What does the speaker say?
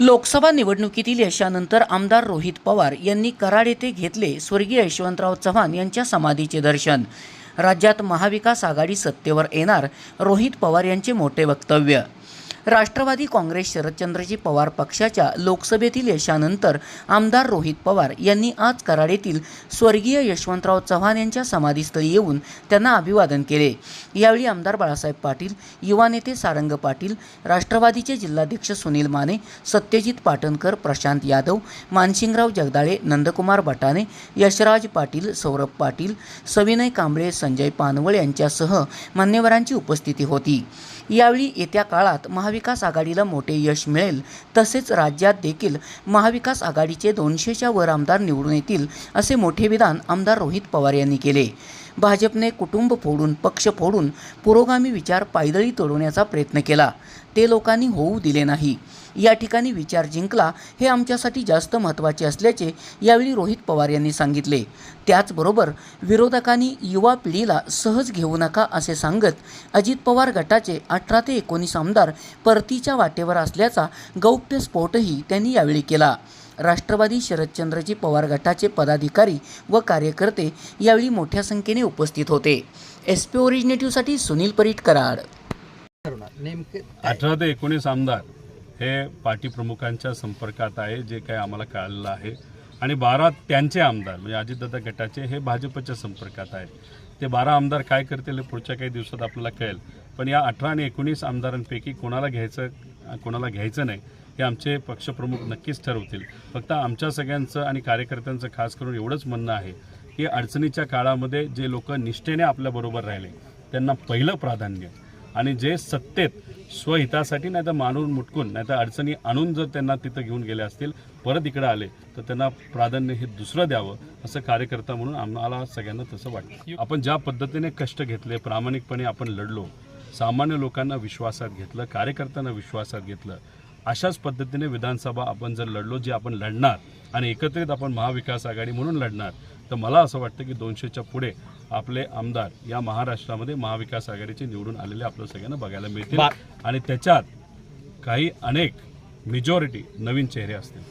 लोकसभा निवडणुकीतील यशानंतर आमदार रोहित पवार यांनी कराड येथे घेतले स्वर्गीय यशवंतराव चव्हाण यांच्या समाधीचे दर्शन. राज्यात महाविकास आघाडी सत्तेवर येणार रोहित पवार यांचे मोठे वक्तव्य. राष्ट्रवादी काँग्रेस शरदचंद्रजी पवार पक्षाच्या लोकसभेतील यशानंतर आमदार रोहित पवार यांनी आज कराड येथील स्वर्गीय यशवंतराव चव्हाण यांच्या समाधीस्थळी येऊन त्यांना अभिवादन केले. यावेळी आमदार बाळासाहेब पाटील युवा नेते सारंग पाटील राष्ट्रवादीचे जिल्हाध्यक्ष सुनील माने सत्यजित पाटणकर प्रशांत यादव मानसिंगराव जगदाळे नंदकुमार बटाणे यशराज पाटील सौरभ पाटील सविनय कांबळे संजय पानवळ यांच्यासह मान्यवरांची उपस्थिती होती. यावेळी येत्या काळात महाविकास आघाडीला मोठे यश मिळेल तसेच राज्यात देखील महाविकास आघाडीचे दोनशेच्या वर आमदार निवडून येतील असे मोठे विधान आमदार रोहित पवार यांनी केले. भाजपने कुटुंब फोडून पक्ष फोडून पुरोगामी विचार पायदळी तोडवण्याचा प्रयत्न केला. ते लोकांनी होऊ दिले नाही. या ठिकाणी विचार जिंकला हे आमच्यासाठी जास्त महत्त्वाचे असल्याचे यावेळी रोहित पवार यांनी सांगितले. त्याचबरोबर विरोधकांनी युवा पिढीला सहज घेऊ नका असे सांगत अजित पवार गटाचे अठरा ते एकोणीस आमदार परतीच्या वाटेवर असल्याचा गौप्यस्फोटही त्यांनी यावेळी केला. राष्ट्रवादी शरदचंद्रजी पवार गटाचे पदाधिकारी व कार्यकर्ते यावेळी मोठ्या संख्येने उपस्थित होते. एस पी ओरिजिनेटिव्हसाठी सुनील परीट कराड. नेमके अठरा ते एकोणीस आमदार हे पार्टी प्रमुखांच्या संपर्कात आहे जे काही आम्हाला कळालेलं आहे. आणि बारा त्यांचे आमदार म्हणजे अजितदादा गटाचे हे भाजपच्या संपर्कात आहेत. ते बारा आमदार काय करतील हे पुढच्या काही दिवसात आपल्याला कळेल. पण या अठरा आणि एकोणीस आमदारांपैकी कोणाला घ्यायचं कोणाला घ्यायचं नाही हे आमचे पक्षप्रमुख नक्कीच ठरवतील. फक्त आमच्या सगळ्यांचं आणि कार्यकर्त्यांचं खास करून एवढंच म्हणणं आहे की अडचणीच्या काळामध्ये जे लोक निष्ठेने आपल्याबरोबर राहिले त्यांना पहिलं प्राधान्य. आणि जे सत्तेत स्वहितासाठी नाही तर मानून मुटकून नाही तर अडचणी आणून जर त्यांना तिथं घेऊन गेले असतील परत इकडे आले तर त्यांना प्राधान्य हे दुसरं द्यावं असं कार्यकर्ता म्हणून आम्हाला सगळ्यांना तसं वाटतं. आपण ज्या पद्धतीने कष्ट घेतले प्रामाणिकपणे आपण लढलो सामान्य लोकांना विश्वासात घेतलं कार्यकर्त्यांना विश्वासात घेतलं अशाच पद्धतीने विधानसभा आपण जर लढलो जे आपण लढणार आणि एकत्रित आपण महाविकास आघाडी म्हणून लढणार तर मला असं वाटतं की दोनशेच्या पुढे आपले आमदार या महाराष्ट्रामध्ये महाविकास आघाडीचे निवडून आलेले आपल्या सगळ्यांना बघायला मिळतील. आणि त्याच्यात काही अनेक मेजॉरिटी नवीन चेहरे असतील.